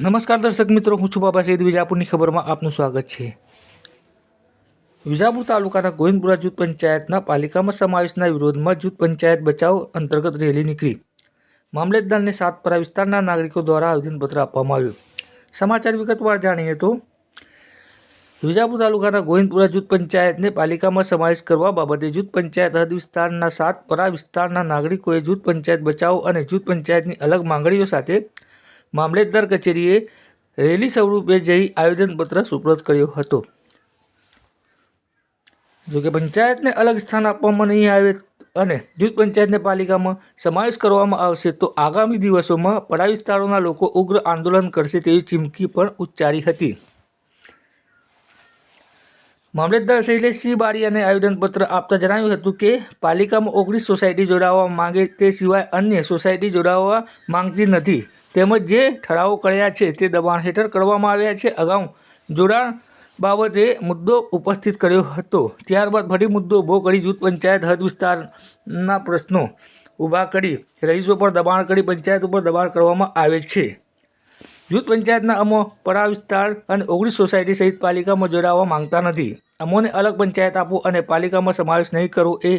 નમસ્કાર દર્શક મિત્રો, હું છું બાબા સૈદ વિજાપુરની ખબરમાં આપનું સ્વાગત છે. વિજાપુર તાલુકાના ગોવિંદપુરા જૂથ પંચાયતના પાલિકામાં સમાવેશના વિરોધમાં જૂથ પંચાયત બચાવ અંતર્ગત રેલી નીકળી. મામલતદારને સાતપરા વિસ્તારના નાગરિકો દ્વારા આવેદનપત્ર આપવામાં આવ્યું. સમાચાર વિગતવાર જાણીએ તો, વિજાપુર તાલુકાના ગોવિંદપુરા જૂથ પંચાયતને પાલિકામાં સમાવેશ કરવા બાબતે જૂથ પંચાયત હદ વિસ્તારના સાતપરા વિસ્તારના નાગરિકોએ જૂથ પંચાયત બચાવ અને જૂથ પંચાયતની અલગ માંગણીઓ સાથે મામલેદાર કચેરીએ રેલી સ્વરૂપે જઈ આવેદનપત્ર સુપ્રત કર્યો હતો. જોકે પંચાયતને અલગ સ્થાન આપવામાં નહીં આવે અને જૂથ પંચાયતને પાલિકામાં સમાવેશ કરવામાં આવશે, તો આગામી દિવસોમાં પડા વિસ્તારોના લોકો ઉગ્ર આંદોલન કરશે તેવી ચીમકી પણ ઉચ્ચારી હતી. મામલતદાર શૈલેષસિંહ બારીયાને આવેદનપત્ર આપતા જણાવ્યું હતું કે, પાલિકામાં ઓગણીસ સોસાયટી જોડાવવા માંગે તે સિવાય અન્ય સોસાયટી જોડાવવા માંગતી નથી. તેમજ જે ઠરાવો કર્યા છે તે દબાણ હેઠળ કરવામાં આવ્યા છે. અગાઉ જોડાણ બાબતે મુદ્દો ઉપસ્થિત કર્યો હતો. ત્યારબાદ ફરી મુદ્દો ઊભો કરી જૂથ પંચાયત હદ વિસ્તારના પ્રશ્નો ઊભા કરી રહીશો પર દબાણ કરી પંચાયત ઉપર દબાણ કરવામાં આવે છે. જૂથ પંચાયતના અમો પડા વિસ્તાર અને ઓગણીસ સોસાયટી સહિત પાલિકામાં જોડાવા માંગતા નથી. અમોને અલગ પંચાયત આપો અને પાલિકામાં સમાવેશ નહીં કરવો એ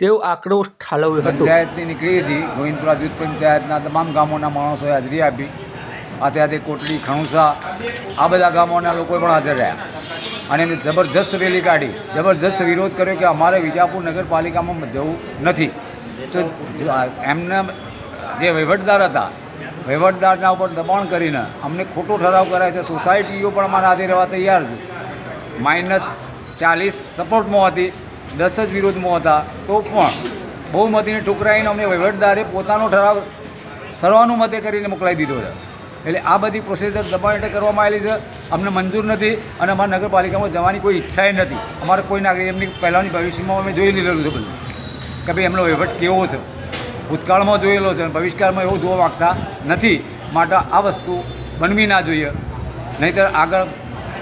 તેવો આક્રોશ ઠાલવ્યો હતો. પંચાયતની નીકળી હતી. ગોવિંદપુરા જૂથ પંચાયતના તમામ ગામોના માણસોએ હાજરી આપી. અત્યારે કોટડી, ખણુસા, આ બધા ગામોના લોકો પણ હાજર રહ્યા. અને એમને જબરજસ્ત રેલી કાઢી. જબરજસ્ત વિરોધ કર્યો કે અમારે વિજાપુર નગરપાલિકામાં જવું નથી. તો એમને જે વહીવટદાર હતા, વહીવટદારના ઉપર દબાણ કરીને અમને ખોટો ઠરાવ કરાય છે. સોસાયટીઓ પણ અમારા હાથે રહેવા તૈયાર છે. માઇનસ ચાલીસ સપોર્ટમાં હતી. દસ જ વિરોધમાં હતા. તો પણ બહુમતીને ઠુકરાઈને અમને વહીવટદારે પોતાનો ઠરાવ સર્વાનુમતે કરીને મોકલાવી દીધો છે. એટલે આ બધી પ્રોસેસર દબાણ હેઠળ કરવામાં આવેલી છે. અમને મંજૂર નથી અને અમારા નગરપાલિકામાં જવાની કોઈ ઈચ્છાએ નથી. અમારે કોઈ નાગરિક એમની પહેલાંની ભવિષ્યમાં અમે જોઈ લીધેલું છે બધું. કે ભાઈ એમનો વહીવટ કેવો છે? ભૂતકાળમાં જોયેલો છે અને ભવિષ્યકાળમાં એવું જોવા માગતા નથી. માટે આ વસ્તુ બનવી ના જોઈએ. નહીંતર આગળ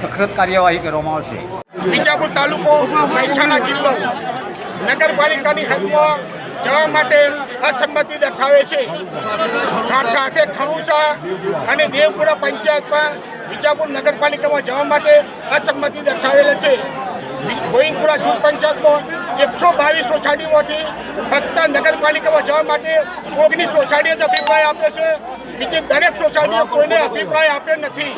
સખત કાર્યવાહી કરવામાં આવશે. બીજાપુર તાલુકો મહેસાણા જિલ્લો નગરપાલિકાની હદમાં જવા માટે અસંમતિ દર્શાવે છે. સાથે ખણુસા અને દેવપુરા પંચાયતમાં બીજાપુર નગરપાલિકામાં જવા માટે અસંમતિ દર્શાવેલ છે. ગોવિંદપુરા જૂથ પંચાયતમાં એકસો બાવીસ સોસાયટીમાંથી ફક્ત નગરપાલિકામાં જવા માટે ઓગણીસ સોસાયટીઓ તો અભિપ્રાય આપે છે. બીજી દરેક સોસાયટીઓ કોઈને અભિપ્રાય આપે નથી.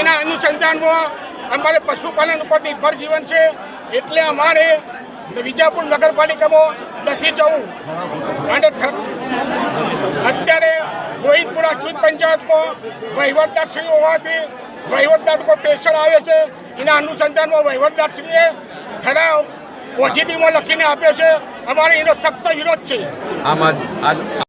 એના અનુસંધાનમાં અમારે પશુપાલન ઉપર નિર્ભર જીવન છે. એટલે અમારે વિજાપુર નગરપાલિકામાં નથી જવું. અને અત્યારે ગોવિંદપુરા જૂથ પંચાયતમાં વહીવટદારશ્રી હોવાથી વહીવટદાર ઉપર પ્રેશર આવે છે. એના અનુસંધાનમાં વહીવટદારશ્રીએ ખરા પોઝિટિવમાં લખીને આપ્યો છે. અમારે એનો સખ્ત વિરોધ છે. આમાં